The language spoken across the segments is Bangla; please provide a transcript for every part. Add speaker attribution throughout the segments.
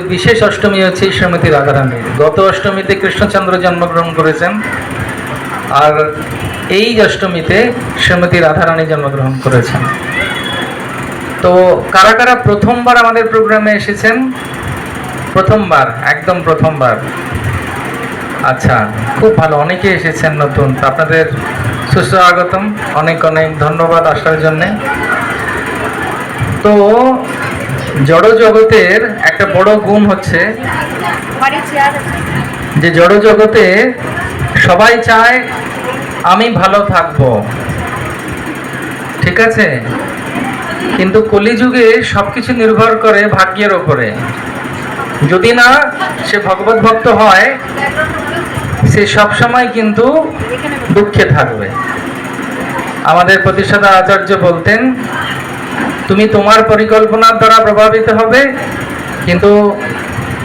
Speaker 1: বিশেষ অষ্টমী হচ্ছে শ্রীমতী রাধারানীর গত অষ্টমীতে কৃষ্ণচন্দ্র জন্মগ্রহণ করেছেন আর এই অষ্টমীতে শ্রীমতী রাধারানী জন্মগ্রহণ করেছেন। তো কারা কারা প্রথমবার আমাদের প্রোগ্রামে এসেছেন? প্রথমবার, একদম প্রথমবার। আচ্ছা খুব ভালো, অনেকে এসেছেন নতুন। আপনাদের সুস্বাগতম অনেক অনেক ধন্যবাদ আসার জন্যে। তো জড় জগতের একটা বড় গুণ হচ্ছে যে জড় জগতে সবাই চায় আমি ভালো থাকব। ঠিক আছে? কিন্তু কলিযুগে সবকিছু নির্ভর করে ভাগ্যের ওপরে। যদি না সে ভগবত ভক্ত হয় সে সবসময় কিন্তু দুঃখে থাকবে। আমাদের প্রতিষ্ঠাতা আচার্য বলতেন তুমি তোমার পরিকল্পনার দ্বারা প্রভাবিত হবে। কিন্তু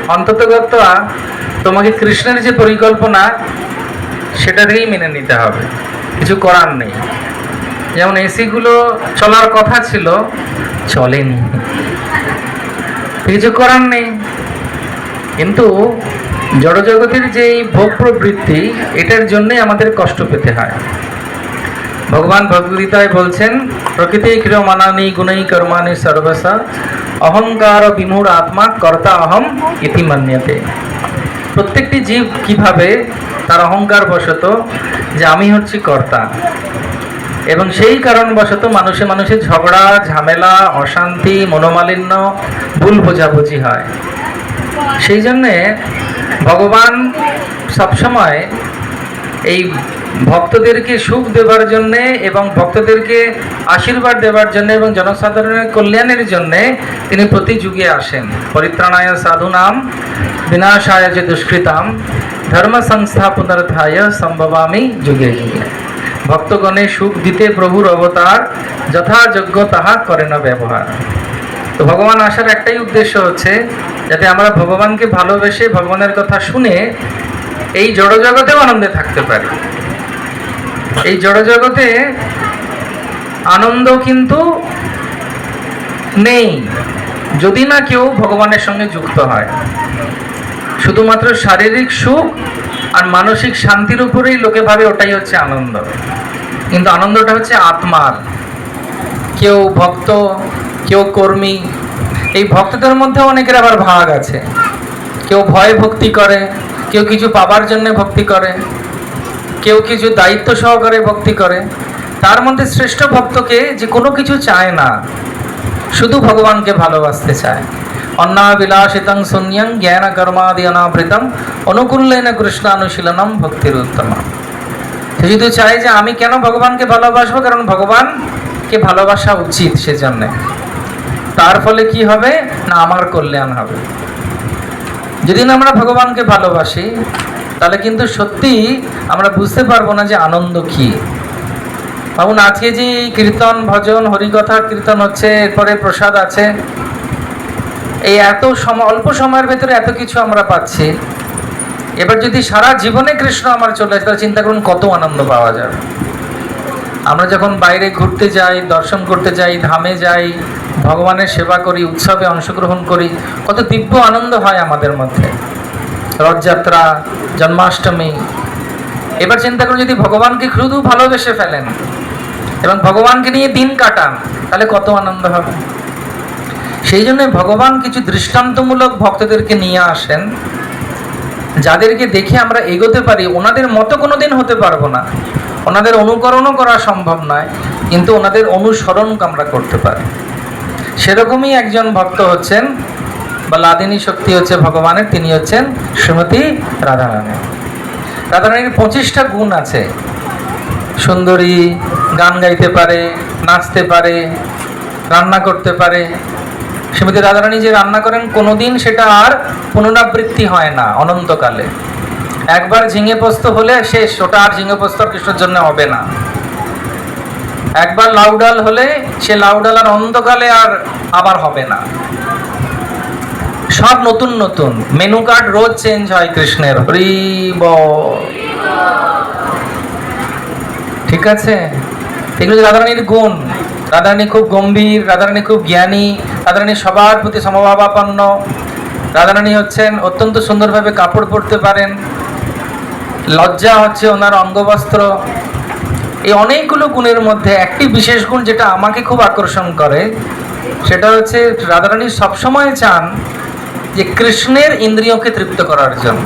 Speaker 1: অন্ততগত্বা তোমাকে কৃষ্ণের যে পরিকল্পনা, সেটাকেই মেনে নিতে হবে। কিছু করার নেই। যেমন এসিগুলো চলার কথা ছিল, চলেনি। কিছু করার নেই। কিন্তু জড়জগতের যে ভোগ প্রবৃত্তি, এটার জন্যই আমাদের কষ্ট পেতে হয়। ভগবান ভগবদ্গীতায় বলছেন, প্রকৃতি ক্রিয়মানানি গুণই কর্মানি সর্বসা। অহংকার বিমূঢ় আত্মা কর্তা অহম ইতি মান্যতে। প্রত্যেকটি জীব কীভাবে তার অহংকার বশত যে আমি হচ্ছি কর্তা? এবং সেই কারণবশত মানুষে মানুষে ঝগড়া, ঝামেলা, অশান্তি, মনোমালিন্য, ভুল বোঝাবুঝি হয়। সেই জন্যে ভগবান সবসময় এই ভক্তদেরকে সুখ দেবার জন্যে এবং ভক্তদেরকে আশীর্বাদ দেবার জন্য এবং জনসাধারণের কল্যাণের জন্যে তিনি প্রতি যুগে আসেন। পরিত্রাণায় সাধুনাম, বিনাশায় যে দুষ্কৃতাম ধর্ম সংস্থা সংস্থাপনার্থায় সম্ভবামি যুগে যুগে। ভক্তগণে সুখ দিতে প্রভুর অবতার, যথাযোগ্য তাহা করে না ব্যবহার। তো ভগবান আসার একটাই উদ্দেশ্য হচ্ছে, যাতে আমরা ভগবানকে ভালোবেসে ভগবানের কথা শুনে এই জড়জগতেও আনন্দে থাকতে পারি। এই জড়জগতে আনন্দ কিন্তু নেই, যদি না কেউ ভগবানের সঙ্গে যুক্ত হয়। শুধুমাত্র শারীরিক সুখ আর মানসিক শান্তির উপরেই লোকে ভাবে ওটাই হচ্ছে আনন্দ। কিন্তু আনন্দটা হচ্ছে আত্মার। কেউ ভক্ত, কেউ কর্মী, এই ভক্তদের মধ্যে অনেকের আবার ভাগ আছে। কেউ ভয় ভক্তি করে, কেউ কিছু পাবার জন্য ভক্তি করে। কেউ কিছু দায়িত্ব সহকারে ভক্তি করে, তার মধ্যে শ্রেষ্ঠ ভক্তকে যে কোনো কিছু চায় না, শুধু ভগবানকে ভালোবাসতে চায়। অন্নাবিলাসিতং শূন্যং জ্ঞান কর্মাদি অনাবৃতম অনুকূল্যেন কৃষ্ণানুশীলনম ভক্তির উত্তম সে শুধু চায় যে আমি কেন ভগবানকে ভালোবাসবো, কারণ ভগবানকে ভালোবাসা উচিত সেজন্য। তার ফলে কি হবে? না, আমার কল্যাণ হবে। যদি না আমরা ভগবানকে ভালোবাসি তাহলে কিন্তু সত্যি আমরা বুঝতে পারব না যে আনন্দ কি। ভাবুন, আজকে যে কীর্তন, ভজন হরিকথা কীর্তন হচ্ছে, এরপরে প্রসাদ আছে, এই এত সময় অল্প সময়ের ভেতরে এত কিছু আমরা পাচ্ছি। এবার যদি সারা জীবনে কৃষ্ণ আমার চলে আসে, তাহলে চিন্তা করুন কত আনন্দ পাওয়া যাবে আমরা যখন বাইরে ঘুরতে যাই, দর্শন করতে যাই, ধামে যাই, ভগবানের সেবা করি, উৎসবে অংশগ্রহণ করি, কত দিব্য আনন্দ হয় আমাদের মধ্যে। রথযাত্রা, জন্মাষ্টমী। এবার চিন্তা করুন, যদি ভগবানকে শুধু ভালোবেসে ফেলেন এবং ভগবানকে নিয়ে দিন কাটান, তাহলে কত আনন্দ হবে? সেই জন্য ভগবান কিছু দৃষ্টান্তমূলক ভক্তদেরকে নিয়ে আসেন, যাদেরকে দেখে আমরা এগোতে পারি। ওনাদের মতো কোনো দিন হতে পারব না। ওনাদের অনুকরণও করা সম্ভব নয়, কিন্তু ওনাদের অনুসরণ আমরা করতে পারি। সেরকমই একজন ভক্ত হচ্ছেন বা লাদিনী শক্তি হচ্ছে ভগবানের, তিনি হচ্ছেন শ্রীমতী রাধারানী। রাধারানীর পঁচিশটা গুণ আছে। সুন্দরী, গান গাইতে পারে, নাচতে পারে, রান্না করতে পারে। শ্রীমতী রাধারানী যে রান্না করেন, কোনোদিন সেটা আর পুনরাবৃত্তি হয় না অনন্তকালে। একবার ঝিঙে পোস্ত হলে শেষ, ওটা আর ঝিঙে পোস্ত কৃষ্ণের জন্য হবে না। একবার লাউ ডাল হলে সে লাউ ডাল আর অন্তকালে আর আবার হবে না। সব নতুন নতুন। মেনু কার্ড রোজ চেঞ্জ হয় কৃষ্ণের। হরি ঠিক আছে? এগুলো রাধারানীর গুণ। রাধারানী খুব গম্ভীর, রাধারানী খুব জ্ঞানী, রাধারানী সবার প্রতি সমভাবাপন্ন। রাধারানী হচ্ছেন অত্যন্ত সুন্দরভাবে কাপড় পরতে পারেন। লজ্জা হচ্ছে ওনার অঙ্গবস্ত্র। এই অনেকগুলো গুণের মধ্যে একটি বিশেষ গুণ যেটা আমাকে খুব আকর্ষণ করে, সেটা হচ্ছে রাধারানী সবসময় চান যে কৃষ্ণের ইন্দ্রিয়কে তৃপ্ত করার জন্য।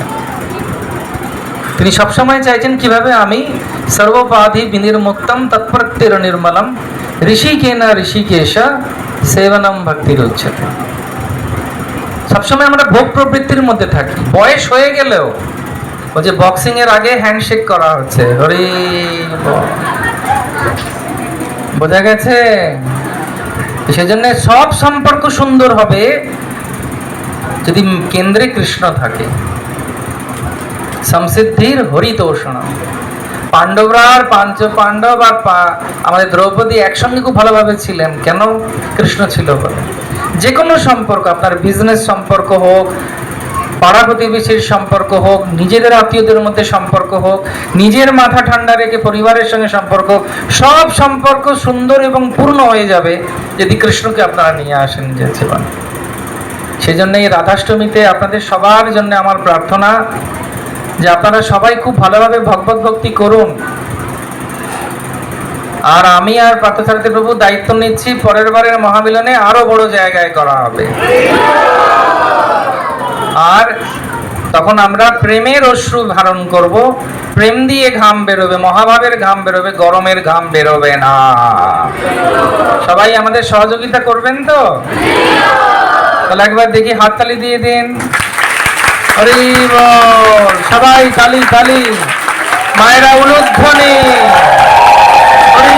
Speaker 1: তিনি সবসময় চাইছেন কীভাবে আমি সর্বোপাধি বিনির্মুক্তম তৎপ্রত্যের নির্মলম ঋষিকেনা ঋষিকেশ সেবনম ভক্তির উচ্চতে সবসময় আমরা ভোগ প্রবৃত্তির মধ্যে থাকি। বয়স হয়ে গেলেও ও যে বক্সিং এর আগে হ্যান্ডশেক করা হচ্ছে। হরি বোঝা গেছে? সেজন্য সব সম্পর্ক সুন্দর হবে। যদি কেন্দ্রে কৃষ্ণ থাকে সংসিদ্ধির হরিতোষণ। পাণ্ডবরা আর পাঞ্চ পাণ্ডব আর আমাদের দ্রৌপদী একসঙ্গে খুব ভালোভাবে ছিলেন। কেন কৃষ্ণ ছিল বলে? যে কোনো সম্পর্ক, আপনার বিজনেস সম্পর্ক হোক পাড়া প্রতিবেশীর সম্পর্ক হোক, নিজেদের আত্মীয়দের মধ্যে সম্পর্ক হোক, নিজের মাথা ঠান্ডা রেখে পরিবারের সঙ্গে সম্পর্ক, সব সম্পর্ক সুন্দর এবং পূর্ণ হয়ে যাবে যদি কৃষ্ণকে আপনারা নিয়ে আসেন যে জীবনে। সেই জন্য এই রাধাষ্টমীতে আপনাদের সবার জন্য আমার প্রার্থনা যে আপনারা সবাই খুব ভালোভাবে ভগবত ভক্তি করুন। আর আমি আর পার্থসারথী প্রভু দায়িত্ব নিচ্ছি, পরের বারের মহামিলনে আরও বড় জায়গায় করা হবে। আর তখন আমরা প্রেমের অশ্রু ধারণ করব। প্রেম দিয়ে ঘাম বেরোবে, মহাভাবের ঘাম বেরোবে, গরমের ঘাম বেরোবে না। সবাই আমাদের সহযোগিতা করবেন তো? তাহলে একবার দেখি হাততালি দিয়ে দিন। হরি সবাই তালি তালি। মায়েরা উলুধ্বনি হরি